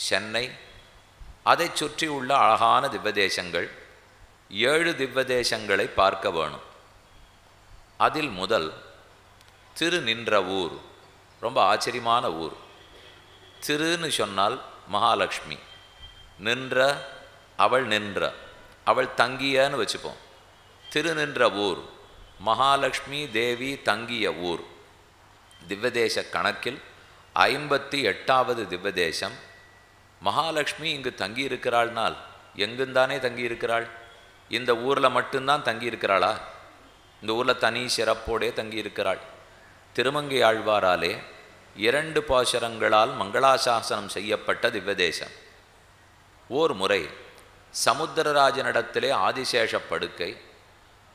சென்னை அதைச் சுற்றி உள்ள அழகான திவ்வதேசங்கள் ஏழு திவ்வதேசங்களை பார்க்க வேணும். அதில் முதல் திரு நின்ற ஊர் ரொம்ப ஆச்சரியமான ஊர். திருன்னு சொன்னால் மகாலட்சுமி. நின்ற அவள் நின்ற. அவள் தங்கியன்னு வச்சுப்போம். திரு நின்ற ஊர் மகாலட்சுமி தேவி தங்கிய ஊர். திவ்வதேச கணக்கில் ஐம்பத்தி எட்டாவது திவ்வதேசம் மகாலட்சுமி இங்கு தங்கியிருக்கிறாள்னால் எங்குந்தானே தங்கியிருக்கிறாள்? இந்த ஊரில் மட்டும்தான் தங்கியிருக்கிறாளா? இந்த ஊரில் தனி சிறப்போடே தங்கியிருக்கிறாள். திருமங்கை ஆழ்வாராலே இரண்டு பாசரங்களால் மங்களாசாசனம் செய்யப்பட்ட திவ்வதேசம் ஓர் முறை சமுத்திரராஜனிடத்திலே ஆதிசேஷ படுக்கை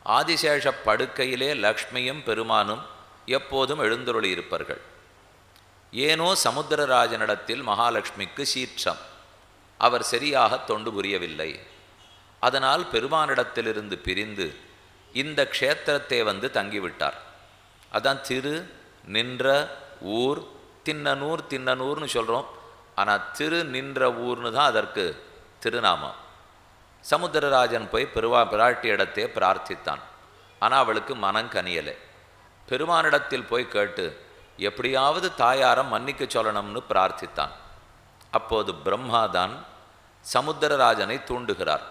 ஆதிசேஷ படுக்கையிலே லக்ஷ்மியும் பெருமானும் எப்போதும் எழுந்துருளி இருப்பார்கள் ஏனோ சமுத்திரராஜனிடத்தில் மகாலட்சுமிக்கு சீற்றம். அவர் சரியாக தொண்டு புரியவில்லை. அதனால் பெருமானிடத்திலிருந்து பிரிந்து இந்த க்ஷேத்திரத்தை வந்து தங்கிவிட்டார். அதான் திரு நின்ற ஊர் தின்னனூர் தின்னனூர்னு சொல்கிறோம் ஆனால் திரு நின்ற ஊர்னு தான் அதற்கு திருநாமம். சமுத்திரராஜன் போய் பெருவா பிராட்டி இடத்தையே பிரார்த்தித்தான். ஆனால் அவளுக்கு மனம் கனியலை. பெருமானிடத்தில் போய் கேட்டு எப்படியாவது தாயாரம் மன்னிக்க சொல்லணும்னு பிரார்த்தித்தான். அப்போது பிரம்மாதான் சமுத்திரராஜனை தூண்டுகிறார்.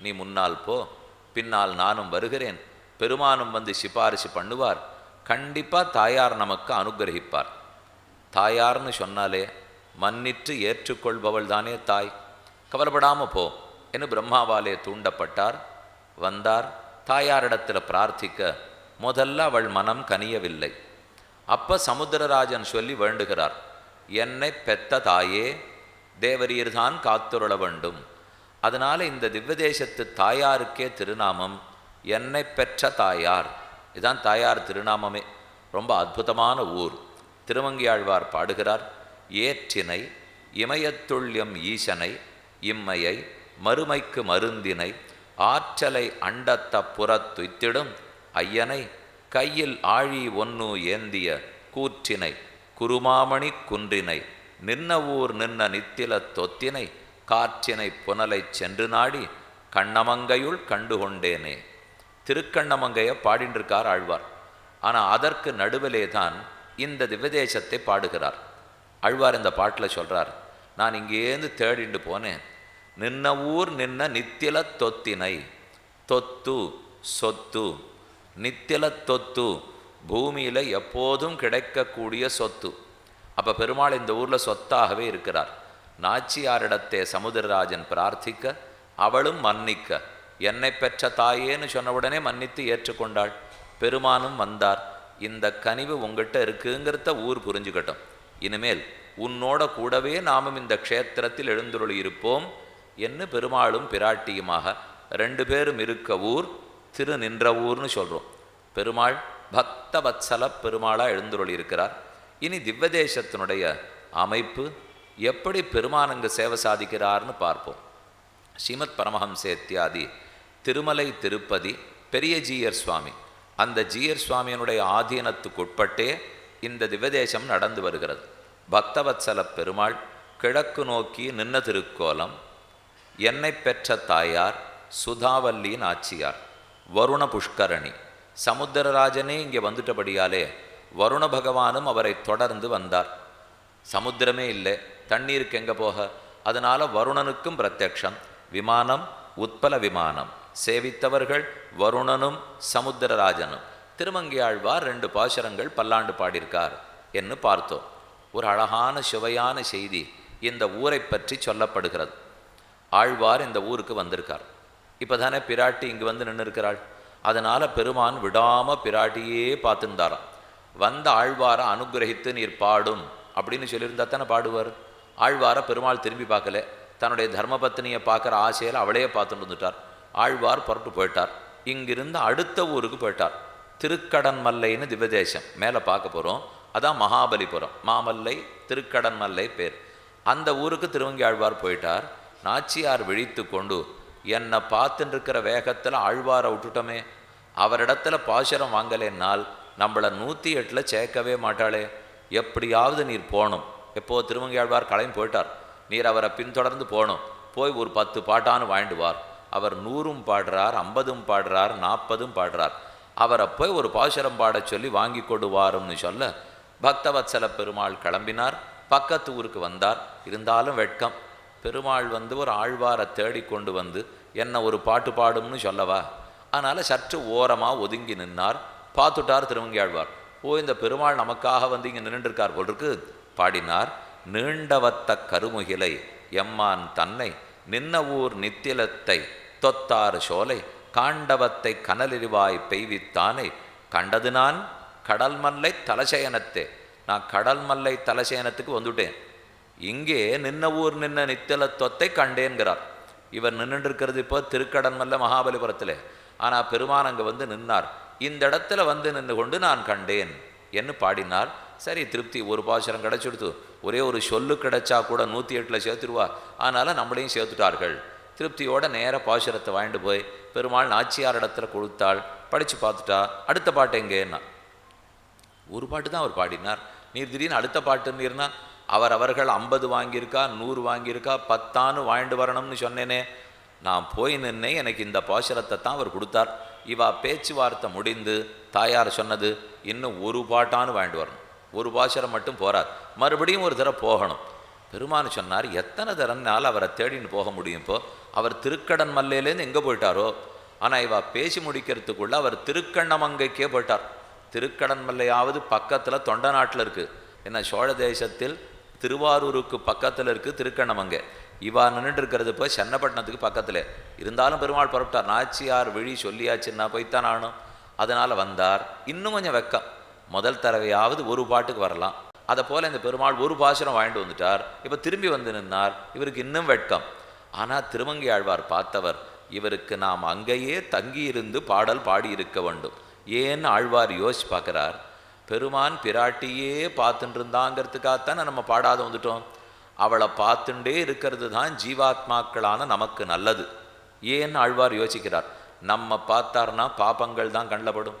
நீ முன்னால் போ பின்னால் நானும் வருகிறேன். பெருமானும் வந்து சிபாரிசு பண்ணுவார். கண்டிப்பாக தாயார் நமக்கு அனுகிரகிப்பார். தாயார்னு சொன்னாலே மன்னிற்று ஏற்றுக்கொள்பவள் தானே தாய். கவலைப்படாம போ என்று பிரம்மாவாலே தூண்டப்பட்டார். வந்தார். தாயாரிடத்தில் பிரார்த்திக்க முதல்ல அவள் மனம் கனியவில்லை. அப்போ சமுத்திரராஜன் சொல்லி வேண்டுகிறார் என்னை பெத்த தாயே தேவரீர்தான் காத்துருள வேண்டும். அதனால் இந்த திவ்வதேசத்து தாயாருக்கே திருநாமம் என்னை பெற்ற தாயார். இதுதான் தாயார் திருநாமமே. ரொம்ப அற்புதமான ஊர். திருமங்கியாழ்வார் பாடுகிறார் ஏற்றினை இமயத்துள்யம் ஈசனை இம்மையை மறுமைக்கு மருந்தினை ஆற்றலை அண்டத்த புறத்துய்த்திடும் ஐயனை கையில் ஆழி ஒன்னு ஏந்திய கூற்றினை குருமாமணி குன்றினை நின்ன ஊர் நின்ன நித்தில தொத்தினை காற்றினை புனலைச் சென்று நாடி கண்ணமங்கையுள் கண்டுகொண்டேனே. திருக்கண்ணமங்கையை பாடின்றிருக்கார் ஆழ்வார். ஆனால் அதற்கு நடுவிலே தான் இந்த திவதேசத்தை பாடுகிறார். ஆழ்வார் இந்த பாட்டில் சொல்கிறார் நான் இங்கேருந்து தேடிண்டு போனேன். நின்ன ஊர் நின்ன நித்தில தொத்தினை தொத்து சொத்து நித்தில தொத்து. பூமியில் எப்போதும் கிடைக்கக்கூடிய சொத்து. அப்போ பெருமாள் இந்த ஊரில் சொத்தாகவே இருக்கிறார். நாச்சியாரிடத்தே சமுதிரராஜன் பிரார்த்திக்க அவளும் மன்னிக்க. என்னை பெற்ற தாயேன்னு சொன்னவுடனே மன்னித்து ஏற்றுக்கொண்டாள். பெருமானும் வந்தார். இந்த கனிவு உங்ககிட்ட இருக்குங்கிறத ஊர் புரிஞ்சுக்கட்டும். இனிமேல் உன்னோட கூடவே நாமும் இந்த க்ஷேத்திரத்தில் எழுந்துருளி இருப்போம் என்று பெருமாளும் பிராட்டியுமாக ரெண்டு பேரும் இருக்க ஊர் திரு நின்ற ஊர்னு சொல்கிறோம் பெருமாள் பக்த வத்சல பெருமாளாக எழுந்துருளி இருக்கிறார் இனி திவ்வதேசத்தினுடைய அமைப்பு எப்படி பெருமான் அங்கு சேவை சாதிக்கிறார்னு பார்ப்போம். ஸ்ரீமத் பரமஹம்சேத்தியாதி திருமலை திருப்பதி பெரிய ஜீயர் சுவாமி. அந்த ஜீயர் சுவாமியினுடைய ஆதீனத்துக்குட்பட்டே இந்த திவதேசம் நடந்து வருகிறது. பக்தவத்சல பெருமாள் கிழக்கு நோக்கி நின்ன திருக்கோலம் என்னை பெற்ற தாயார் சுதாவல்லியின் ஆட்சியார் வருண புஷ்கரணி சமுத்திரராஜனே இங்கே வந்துட்டபடியாலே வருண பகவானும் அவரை தொடர்ந்து வந்தார். சமுத்திரமே இல்லை தண்ணீருக்கு எங்கே போக? அதனால வருணனுக்கும் பிரத்யக்ஷம் விமானம் உத்பல விமானம். சேவித்தவர்கள் வருணனும் சமுத்திரராஜனும். திருமங்கியாழ்வார் ரெண்டு பாசுரங்கள் பல்லாண்டு பாடியிருக்கார் என்று பார்த்தோம். ஒரு அழகான சுவையான செய்தி இந்த ஊரை பற்றி சொல்லப்படுகிறது. ஆழ்வார் இந்த ஊருக்கு வந்திருக்கார். இப்போ தானே பிராட்டி இங்கே வந்து நின்று இருக்கிறாள் அதனால் பெருமான் விடாமல் பிராட்டியே பார்த்துருந்தாராம். வந்த ஆழ்வாரை அனுகிரகித்து நீர் பாடும் அப்படின்னு சொல்லியிருந்தா தானே பாடுவார். ஆழ்வாரை பெருமாள் திரும்பி பார்க்கல. தன்னுடைய தர்மபத்தினியை பார்க்குற ஆசையில் அவளையே பார்த்துட்டு வந்துட்டார். ஆழ்வார் புறட்டு போயிட்டார். இங்கிருந்து அடுத்த ஊருக்கு போயிட்டார். திருக்கடன்மல்லைன்னு திவதேசம் மேலே பார்க்க போகிறோம் அதான் மகாபலிபுரம். மாமல்லை திருக்கடன்மல்லை பேர். அந்த ஊருக்கு திருவங்கி ஆழ்வார் போயிட்டார். நாச்சியார் விழித்து கொண்டு என்னை பார்த்துட்டு இருக்கிற வேகத்தில் ஆழ்வாரை விட்டுட்டோமே அவரிடத்துல பாசுரம் வாங்கலைன்னால் நம்மளை நூற்றி எட்டில் சேர்க்கவே மாட்டாளே. எப்படியாவது நீர் போகணும். எப்போ திருமங்கையாழ்வார் கலையும் போயிட்டார். நீர் அவரை பின்தொடர்ந்து போகணும். போய் ஒரு பத்து பாட்டான்னு வாழ்ந்துவார் அவர் நூறும் பாடுறார் ஐம்பதும் பாடுறார் நாற்பதும் பாடுறார். அவரை போய் ஒரு பாசுரம் பாடச் சொல்லி வாங்கி கொடுவாருன்னு சொல்ல பக்தவத்சல பெருமாள் கிளம்பினார். பக்கத்து ஊருக்கு வந்தார். இருந்தாலும் வெட்கம். பெருமாள் வந்து ஒரு ஆழ்வாரை தேடிக்கொண்டு வந்து என்ன ஒரு பாட்டு பாடும்னு சொல்லவா? அதனால் சற்று ஓரமாக ஒதுங்கி நின்னார் பார்த்துட்டார் திருவங்கியாழ்வார். ஓ இந்த பெருமாள் நமக்காக வந்து இங்கே நின்றுருக்கார் போல் இருக்கு பாடினார். நீண்டவத்த கருமுகிலை எம்மான் தன்னை நின்ன ஊர் நித்திலத்தை தொத்தாறு சோலை காண்டவத்தை கனலிரிவாய் பெய்வித்தானை கண்டது நான் கடல் மல்லை தலசயனத்தே. நான் கடல் மல்லை தலசயனத்துக்கு வந்துட்டேன். இங்கே நின்ன ஊர் நின்ன நித்தலத்துவத்தை தொத்தை கண்டேன்கிறார். இவர் நின்றுட்டு இருக்கிறது இப்போ திருக்கடன்மல்ல மகாபலிபுரத்தில். ஆனால் பெருமான் அங்கே வந்து நின்னார். இந்த இடத்துல வந்து நின்று கொண்டு நான் கண்டேன் என்று பாடினார். சரி திருப்தி ஒரு பாசுரம் கிடைச்சிடுத்து. ஒரே ஒரு சொல்லு கிடைச்சா கூட நூற்றி எட்டில் சேர்த்துருவா. அதனால் நம்மளையும் சேர்த்துட்டார்கள். திருப்தியோட நேர பாசுரத்தை வாங்கிட்டு போய் பெருமாள் நாச்சியார் இடத்துல கொடுத்தாள். படித்து பார்த்துட்டா அடுத்த பாட்டு எங்கேன்னா? ஒரு பாட்டு தான் அவர் பாடினார். நீர் திடீர்னு அடுத்த பாட்டுன்னீர்னா அவர் அவர்கள் ஐம்பது வாங்கியிருக்கா நூறு வாங்கியிருக்கா பத்தான்னு வாழ்ந்து வரணும்னு சொன்னேனே. நான் போய் நின்னே எனக்கு இந்த பாசுரத்தை தான் அவர் கொடுத்தார். இவா பேச்சுவார்த்தை முடிந்து தாயார் சொன்னது இன்னும் ஒரு பாட்டான்னு வாழ்ந்து வரணும். ஒரு பாசுரம் மட்டும் போகிறார் மறுபடியும் ஒரு தடவை போகணும். பெருமான் சொன்னார் எத்தனை தரம்னால அவரை தேடின்னு போக முடியும் இப்போ அவர் திருக்கடன் மல்லையிலேருந்து எங்கே போயிட்டாரோ? ஆனால் இவா பேசி முடிக்கிறதுக்குள்ள அவர் திருக்கண்ணமங்கைக்கே போயிட்டார். திருக்கடன் மல்லையாவது பக்கத்தில் தொண்ட நாட்டில் இருக்குது என்ன சோழ தேசத்தில் திருவாரூருக்கு பக்கத்தில் இருக்குது திருக்கண்ணமங்கை இவா நின்றுட்டு இருக்கிறது போய் சென்னப்பட்டினத்துக்கு பக்கத்தில். இருந்தாலும் பெருமாள் புறப்பட்டார். நாச்சியார் விழி சொல்லியாச்சுன்னா போய்த்தான் நானும் அதனால் வந்தார். இன்னும் கொஞ்சம் வெக்கம். முதல் தடவையாவது ஒரு பாட்டுக்கு வரலாம். அதை போல் இந்த பெருமாள் ஒரு பாசுரம் வாங்கிட்டு வந்துட்டார். இப்போ திரும்பி வந்து நின்னார். இவருக்கு இன்னும் வெட்கம். ஆனால் திருமங்கி ஆழ்வார் பார்த்தவர் இவருக்கு நாம் அங்கேயே தங்கியிருந்து பாடல் பாடியிருக்க வேண்டும். ஏன்னு ஆழ்வார் யோசிச்சு பார்க்குறார். பெருமான் பிராட்டியே பார்த்துட்டு இருந்தாங்கிறதுக்காகத்தானே நம்ம பாடாத வந்துட்டோம். அவளை பார்த்துட்டே இருக்கிறது தான் ஜீவாத்மாக்களான நமக்கு நல்லது. ஏன்னு ஆழ்வார் யோசிக்கிறார். நம்ம பார்த்தார்னா பாபங்கள் தான் கண்டப்படும்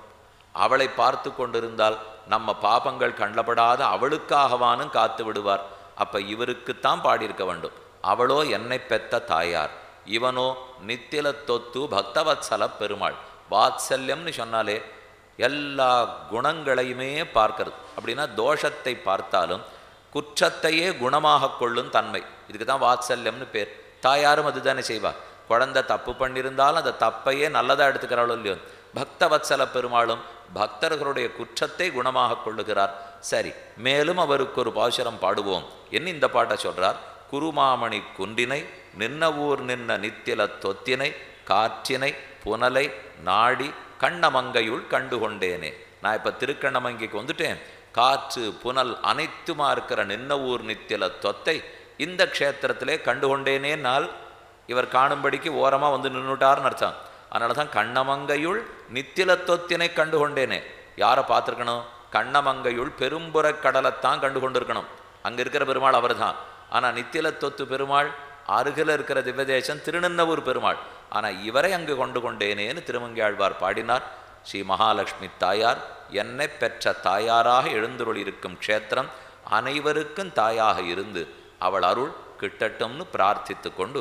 அவளை பார்த்து கொண்டிருந்தால் நம்ம பாபங்கள் கண்டப்படாத அவளுக்காகவானும் காத்து விடுவார். அப்போ இவருக்குத்தான் பாடியிருக்க வேண்டும். அவளோ என்னை பெத்த தாயார். இவனோ நித்தில தொத்து பக்தவத்சல பெருமாள். வாத்சல்யம்னு சொன்னாலே எல்லா குணங்களையுமே பார்க்கறது. அப்படின்னா தோஷத்தை பார்த்தாலும் குற்றத்தையே குணமாக கொள்ளும் தன்மை. இதுக்கு தான் வாத்சல்யம்னு பேர். தாயாரும் அதுதானே செய்வா. குழந்தை தப்பு பண்ணியிருந்தாலும் அந்த தப்பையே நல்லதாக எடுத்துக்கிறாளோ இல்லையோ. பக்த வத்சல பெருமாளும் பக்தர்களுடைய குற்றத்தை குணமாக கொள்ளுகிறார். சரி மேலும் அவருக்கு ஒரு பாசுரம் பாடுவோம். என்ன இந்த பாட்டை சொல்கிறார் குருமாமணி குன்றினை நின்ன ஊர் நின்ன நித்தில தொத்தினை காற்றினை புனலை நாடி கண்ணமங்கையுள் கண்டு கொண்டேனே நான் இப்போ திருக்கண்ணமங்கைக்கு வந்துட்டேன். காற்று புனல் அனைத்துமா இருக்கிற நின்ன ஊர் நித்தில தொத்தை இந்த க்ஷேத்திரத்திலே கண்டு கொண்டேனேனால் இவர் காணும்படிக்கு ஓரமாக வந்து நின்றுட்டார்னு அர்த்தம். அதனால தான் கண்ணமங்கையுள் நித்தில தொத்தினை கண்டு கொண்டேனே யாரை பார்த்துருக்கணும்? கண்ணமங்கையுள் பெரும்புறக் கடலைத்தான் கண்டு கொண்டிருக்கணும் அங்கே இருக்கிற பெருமாள் அவர் தான் ஆனால் நித்தில தொத்து பெருமாள் அருகில் இருக்கிற திவ்யதேசம் திருநன்னவூர் பெருமாள். ஆனால் இவரை அங்கு கொண்டு கொண்டேனேன்னு திருமங்கியாழ்வார் பாடினார். ஸ்ரீ மகாலட்சுமி தாயார் என்னை பெற்ற தாயாராக எழுந்துருளிருக்கும் க்ஷேத்திரம் அனைவருக்கும் தாயாக இருந்து அவள் அருள் கிட்டட்டும்னு பிரார்த்தித்து கொண்டு